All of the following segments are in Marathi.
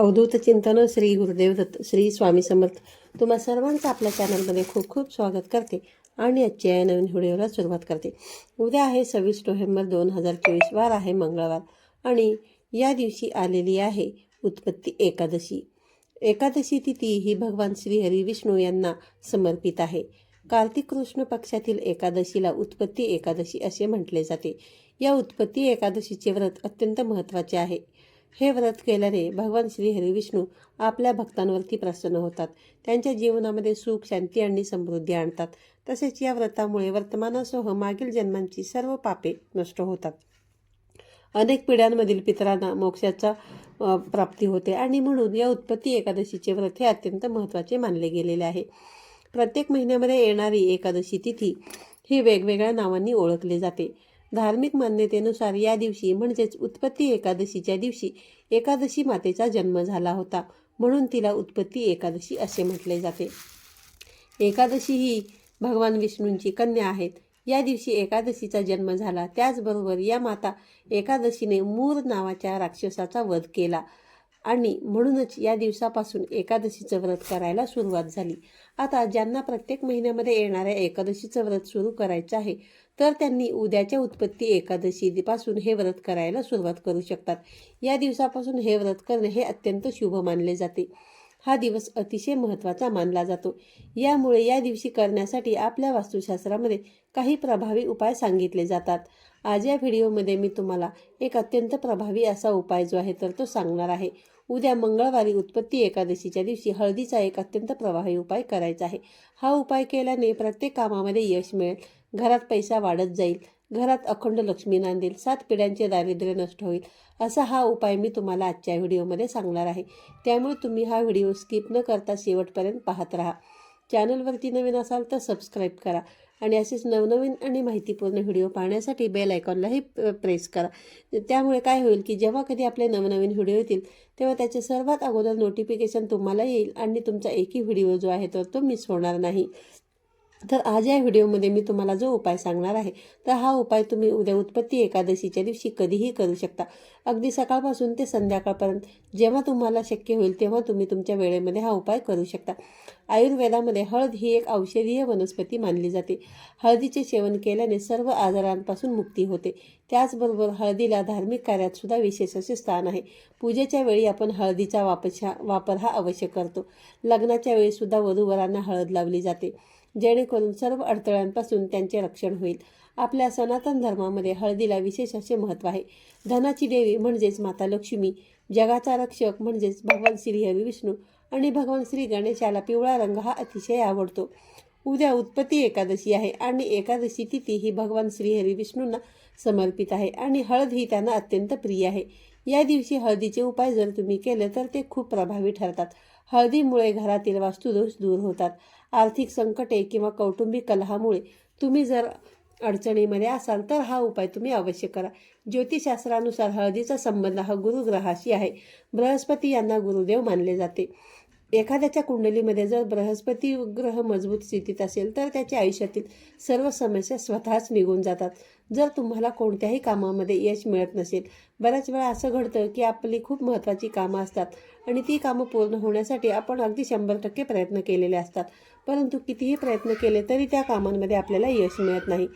अवधूत चिंतन श्री गुरुदेव दत्त श्री स्वामी समर्थ. तुम्हा सर्वांचं आपल्या चॅनलमध्ये खूप खूप स्वागत करते आणि आजच्या या नवीन व्हिडिओला सुरुवात करते. उद्या आहे सव्वीस नोव्हेंबर दोन हजार चोवीस वार आहे मंगळवार आणि या दिवशी आलेली आहे उत्पत्ती एकादशी. एकादशी तिथी ही भगवान श्रीहरी विष्णू यांना समर्पित आहे. कार्तिक कृष्ण पक्षातील एकादशीला उत्पत्ती एकादशी असे म्हटले जाते. या उत्पत्ती एकादशीचे व्रत अत्यंत महत्त्वाचे आहे. हे व्रत केल्याने भगवान श्री हरिविष्णू आपल्या भक्तांवरती प्रसन्न होतात. त्यांच्या जीवनामध्ये सुख शांती आणि समृद्धी आणतात. तसेच या व्रतामुळे वर्तमानासह मागील जन्मांची सर्व पापे नष्ट होतात. अनेक पिढ्यांमधील पितरांना मोक्षाचा प्राप्ती होते आणि म्हणून या उत्पत्ती एकादशीचे व्रत हे अत्यंत महत्त्वाचे मानले गेलेले आहे. प्रत्येक महिन्यामध्ये येणारी एकादशी तिथी ही वेगवेगळ्या नावांनी ओळखली जाते. धार्मिक मान्यतेनुसार या दिवशी म्हणजेच उत्पत्ती एकादशीच्या दिवशी एकादशी मातेचा जन्म झाला होता. म्हणून तिला उत्पत्ती एकादशी असे म्हटले जाते. एकादशी ही भगवान विष्णूंची कन्या आहेत. या दिवशी एकादशीचा जन्म झाला. त्याचबरोबर या माता एकादशीने मूर नावाच्या राक्षसाचा वध केला. आणि म्हणूनच या दिवसापासून एकादशीचं व्रत करायला सुरुवात झाली. आता ज्यांना प्रत्येक महिन्यामध्ये येणाऱ्या एकादशीचं व्रत सुरू करायचं आहे तर त्यांनी उद्याच्या उत्पत्ती एकादशीपासून हे व्रत करायला सुरुवात करू शकतात. या दिवसापासून हे व्रत करणे हे अत्यंत शुभ मानले जाते. हा दिवस अतिशय महत्त्वाचा मानला जातो. यामुळे या दिवशी करण्यासाठी आपल्या वास्तुशास्त्रामध्ये काही प्रभावी उपाय सांगितले जातात. आज या व्हिडिओमध्ये मी तुम्हाला एक अत्यंत प्रभावी असा उपाय जो आहे तर तो सांगणार आहे. उद्या मंगळवारी उत्पत्ती एकादशीच्या दिवशी हळदीचा एक अत्यंत प्रभावी उपाय करायचा आहे. हा उपाय केल्याने प्रत्येक कामामध्ये यश मिळेल घरात पैसा वाढत जाईल घरात अखंड लक्ष्मी नांदेल सात पिढ्यांचे दारिद्र्य नष्ट होईल असा हा उपाय मी तुम्हाला आजच्या व्हिडिओमध्ये सांगणार आहे. त्यामुळे तुम्ही हा व्हिडिओ स्किप न करता शेवटपर्यंत पाहत राहा. चॅनलवरती नवीन असाल तर सबस्क्राईब करा आणि असेच नवनवीन आणि माहितीपूर्ण व्हिडिओ पाहण्यासाठी बेल आयकॉनलाही प्रेस करा. त्यामुळे काय होईल की जेव्हा कधी आपले नवनवीन व्हिडिओ येतील तेव्हा त्याचे सर्वात अगोदर नोटिफिकेशन तुम्हाला येईल आणि तुमचा एकही व्हिडिओ जो आहे तर तो मिस होणार नाही. तर आज या व्हिडिओमध्ये मी तुम्हाला जो उपाय सांगणार आहे तर हा उपाय तुम्ही उद्या उत्पत्ती एकादशीच्या दिवशी कधीही करू शकता. अगदी सकाळपासून ते संध्याकाळपर्यंत जेव्हा तुम्हाला शक्य होईल तेव्हा तुम्ही तुमच्या वेळेमध्ये हा उपाय करू शकता. आयुर्वेदामध्ये हळद ही एक औषधीय वनस्पती मानली जाते. हळदीचे सेवन केल्याने सर्व आजारांपासून मुक्ती होते. त्याचबरोबर हळदीला धार्मिक कार्यात सुद्धा विशेष असे स्थान आहे. पूजेच्या वेळी आपण हळदीचा वापर वापर हा अवश्य करतो. लग्नाच्या वेळी सुद्धा वधूवरांना हळद लावली जाते. जेणेकरून सर्व अडथळ्यांपासून त्यांचे रक्षण होईल. आपल्या सनातन धर्मामध्ये हळदीला विशेष असे महत्त्व आहे. धनाची देवी म्हणजेच माता लक्ष्मी जगाचा रक्षक म्हणजेच भगवान श्री हरी विष्णू आणि भगवान श्री गणेशाला पिवळा रंग हा अतिशय आवडतो. उद्या उत्पत्ती एकादशी आहे आणि एकादशी तिथी ही भगवान श्रीहरी विष्णूंना समर्पित आहे आणि हळद ही त्यांना अत्यंत प्रिय आहे. या दिवशी हळदीचे उपाय जर तुम्ही केले तर ते खूप प्रभावी ठरतात. हळदीमुळे घरातील वास्तुदोष दूर होतात. आर्थिक संकटे किंवा कौटुंबिक कलहामुळे तुम्ही जर अडचणीमध्ये असाल तर हा उपाय तुम्ही अवश्य करा. ज्योतिषशास्त्रानुसार हळदीचा संबंध हा गुरुग्रहाशी आहे. बृहस्पती यांना गुरुदेव मानले जाते. एखाद्याच्या कुंडलीमध्ये जर बृहस्पती ग्रह मजबूत स्थितीत असेल तर त्याच्या आयुष्यातील सर्व समस्या स्वतःच निघून जातात. जर तुम्हाला कोणत्याही कामामध्ये यश मिळत नसेल बऱ्याच वेळा असं घडतं की आपली खूप महत्त्वाची कामं असतात आणि ती कामं पूर्ण होण्यासाठी आपण अगदी शंभर टक्के प्रयत्न केलेले असतात. परंतु कितीही प्रयत्न केले तरी त्या कामांमध्ये आपल्याला यश मिळत नाही.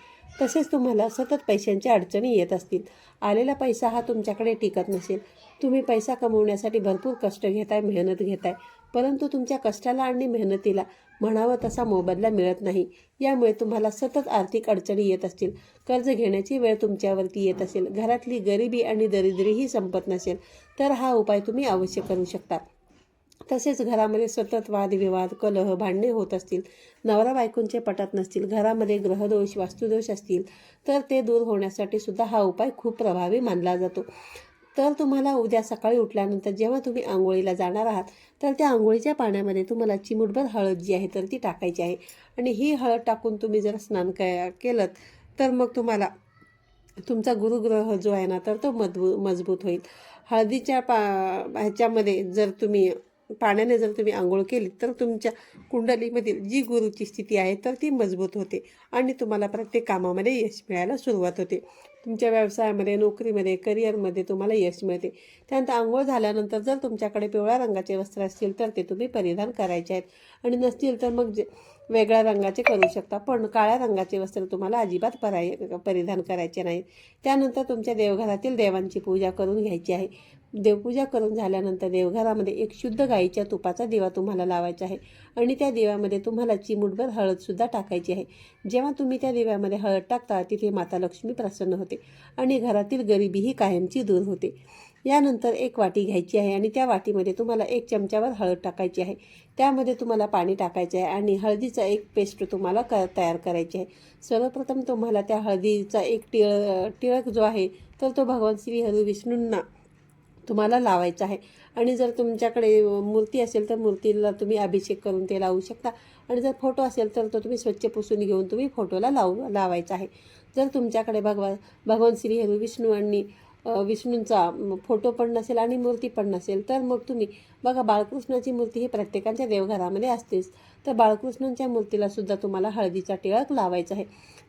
तसेच तुम्हाला सतत पैशांच्या अडचणी येत असतील. आलेला पैसा हा तुमच्याकडे टिकत नसेल. तुम्ही पैसा कमवण्यासाठी भरपूर कष्ट घेताय मेहनत घेताय. परंतु तुमच्या कष्टाला आणि मेहनतीला म्हणावं तसा मोबदला मिळत नाही. यामुळे तुम्हाला सतत आर्थिक अडचणी येत असतील. कर्ज घेण्याची वेळ तुमच्यावरती येत असेल. घरातली गरिबी आणि दरिद्रीही संपत नसेल तर हा उपाय तुम्ही अवश्य करू शकता. तसेच घरामध्ये सतत वादविवाद कलह भांडणे होत असतील. नवरा बायकोंचे पटत नसतील. घरामध्ये ग्रहदोष वास्तुदोष असतील तर ते दूर होण्यासाठी सुद्धा हा उपाय खूप प्रभावी मानला जातो. तर तुम्हाला उद्या सकाळी उठल्यानंतर जेव्हा तुम्ही आंघोळीला जाणार आहात तर त्या आंघोळीच्या पाण्यामध्ये तुम्हाला चिमुटभर हळद जी आहे तर ती टाकायची आहे. आणि ही हळद टाकून तुम्ही जर स्नान क केलं तर मग तुम्हाला तुमचा गुरुग्रह जो आहे ना तर तो मजबू मजबूत होईल. हळदीच्या पा ह्याच्यामध्ये जर तुम्ही पाण्याने जर तुम्ही आंघोळ केली तर तुमच्या कुंडलीमधील जी गुरुची स्थिती आहे तर ती मजबूत होते. आणि तुम्हाला प्रत्येक कामामध्ये यश मिळायला सुरुवात होते. तुमच्या व्यवसायामध्ये नोकरीमध्ये करिअरमध्ये तुम्हाला यश मिळते. त्यानंतर आंघोळ झाल्यानंतर जर तुमच्याकडे पिवळ्या रंगाचे वस्त्र असतील तर ते तुम्ही परिधान करायचे आहेत. आणि नसतील तर मग जे वेगळ्या रंगाचे करू शकता पण काळ्या रंगाचे वस्त्र तुम्हाला अजिबात पराय परिधान करायचे नाही त्यानंतर तुमच्या देवघरातील देवांची पूजा करून घ्यायची आहे. देवपूजा करून झाल्यानंतर देवघरामध्ये एक शुद्ध गाईच्या तुपाचा दिवा तुम्हाला लावायचा आहे. आणि त्या दिव्यामध्ये तुम्हाला चिमुटभर हळदसुद्धा टाकायची आहे. जेव्हा तुम्ही त्या दिव्यामध्ये हळद टाकता तिथे माता लक्ष्मी प्रसन्न होते. आणि घरातील गरिबीही कायमची दूर होते. यानंतर एक वाटी घ्यायची आहे आणि त्या वाटीमध्ये तुम्हाला एक चमच्यावर हळद टाकायची आहे. त्यामध्ये तुम्हाला पाणी टाकायचे आहे आणि हळदीचा एक पेस्ट तुम्हाला क तयार करायची आहे. सर्वप्रथम तुम्हाला त्या हळदीचा एक टिळ टिळक जो आहे तर तो भगवान श्री हरी विष्णूंना तुम्हाला लावायचा आहे. आणि जर तुमच्याकडे मूर्ती असेल तर मूर्तीला तुम्ही अभिषेक करून ते लावू शकता. आणि जर फोटो असेल तर तो तुम्ही स्वच्छ पुसून घेऊन तुम्ही फोटोला लावू लावायचा आहे. जर तुमच्याकडे भगवान भगवान श्री हरी विष्णू आणि विष्णूंचा फोटो पण नसेल आणि मूर्ती पण नसेल तर मग तुम्ही बघा बाळकृष्णाची मूर्ती ही प्रत्येकाच्या देवघरामध्ये असतेच. तर बाळकृष्णांच्या मूर्तीला सुद्धा तुम्हाला हळदीचा टिळक लावायचा आहे.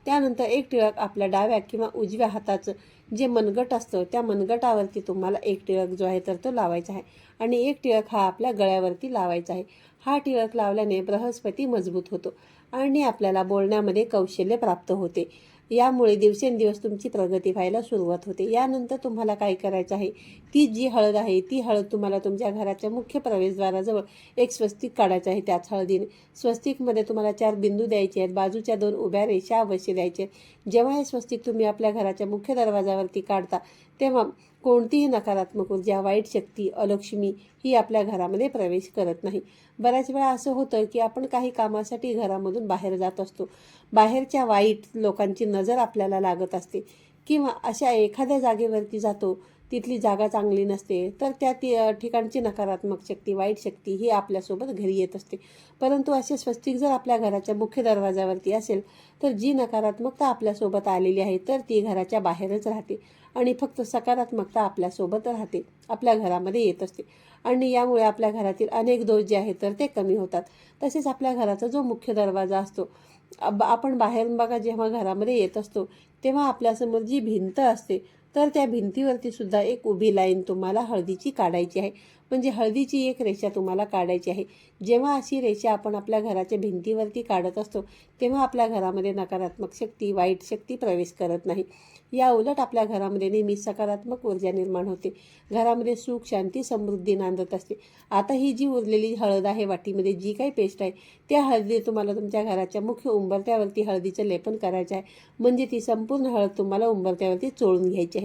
त्यानंतर एक टिळक आपल्या डाव्या किंवा उजव्या हाताचं जे मनगट असतं त्या मनगटावरती तुम्हाला एक टिळक जो आहे तर तो लावायचा आहे. आणि एक टिळक हा आपल्या गळ्यावरती लावायचा आहे. हा टिळक लावल्याने बृहस्पती मजबूत होतो आणि आपल्याला बोलण्यामध्ये कौशल्य प्राप्त होते. यामुळे दिवसेंदिवस तुमची प्रगती व्हायला सुरुवात होते. यानंतर तुम्हाला काय करायचं आहे? ती जी हळद आहे ती हळद तुम्हाला तुमच्या घराच्या मुख्य प्रवेशद्वाराजवळ एक स्वस्तिक काढायचं आहे. त्याच हळदीने स्वस्तिकमध्ये तुम्हाला चार बिंदू द्यायचे आहेत. बाजूच्या दोन उभ्या रेषा अवश्य द्यायचे आहेत. जेव्हा हे स्वस्तिक तुम्ही आपल्या घराच्या मुख्य दरवाजावरती काढता तेव्हा कोणतीही नकारात्मक ऊर्जा वाईट शक्ती अलक्ष्मी ही आपल्या घरामध्ये प्रवेश करत नाही. बऱ्याच वेळा असं होतं की आपण काही कामासाठी घरामधून बाहेर जात असतो. बाहेरच्या वाईट लोकांची नजर आपल्याला लागत असते. किंवा अशा एखाद्या जागेवरती जातो तिथली जागा चांगली नसते तर त्या ती ठिकाणची नकारात्मक शक्ती वाईट शक्ती ही आपल्यासोबत घरी येत असते. परंतु असे स्वस्तिक जर आपल्या घराच्या मुख्य दरवाजावरती असेल तर जी नकारात्मकता आपल्यासोबत आलेली आहे तर ती घराच्या बाहेरच राहते. आणि फक्त सकारात्मकता आपल्यासोबत राहते आपल्या घरामध्ये येत असते. आणि यामुळे आपल्या घरातील अनेक दोष जे आहेत तर ते कमी होतात. तसेच आपल्या घराचा जो मुख्य दरवाजा असतो आपण बाहेरून बघा जेव्हा घरामध्ये येत असतो तेव्हा आपल्यासमोर जी भिंत असते तर त्या भिंतीवरती सुद्धा एक उभी लाईन तुम्हाला हळदीची काढायची आहे. म्हणजे हळदीची एक रेषा तुम्हाला काढायची आहे. जेव्हा अशी रेषा आपण आपल्या घराच्या भिंतीवरती काढत असतो तेव्हा आपल्या घरामध्ये नकारात्मक शक्ती वाईट शक्ती प्रवेश करत नाही. या उलट आपल्या घरामध्ये नेहमी सकारात्मक ऊर्जा निर्माण होते. घरामध्ये सुख शांती समृद्धी नांदत असते. आता ही जी उरलेली हळद आहे वाटीमध्ये जी काही पेस्ट आहे त्या हळदी तुम्हाला तुमच्या घराच्या मुख्य उंबरत्यावरती हळदीचं लेपन करायचं आहे. म्हणजे ती संपूर्ण हळद तुम्हाला उंबरत्यावरती चोळून घ्यायची आहे.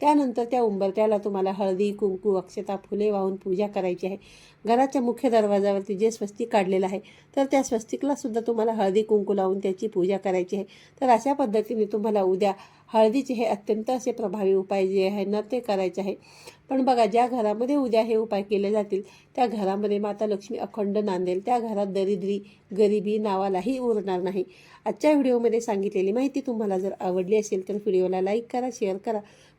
त्यानंतर त्या उंबरत्याला तुम्हाला हळदी कुंकू अक्षता फुले वाहून पूजा करायची आहे. घराच्या मुख्य दरवाजावरती जे स्वस्तिक काढलेलं आहे तर त्या स्वस्तिकला सुद्धा तुम्हाला हळदी कुंकू लावून त्याची पूजा करायची आहे. तर अशा पद्धतीने तुम्हाला उद्या हळदीचे हे अत्यंत असे प्रभावी उपाय जे आहे ना ते करायचे आहे. पण बघा ज्या घरामध्ये उद्या हे उपाय केले जातील त्या घरामध्ये माता लक्ष्मी अखंड नांदेल त्या घरात दरिद्री गरिबी नावालाही उरणार नाही. आजच्या व्हिडिओमध्ये सांगितलेली माहिती तुम्हाला जर आवडली असेल तर व्हिडिओला लाईक करा शेअर करा.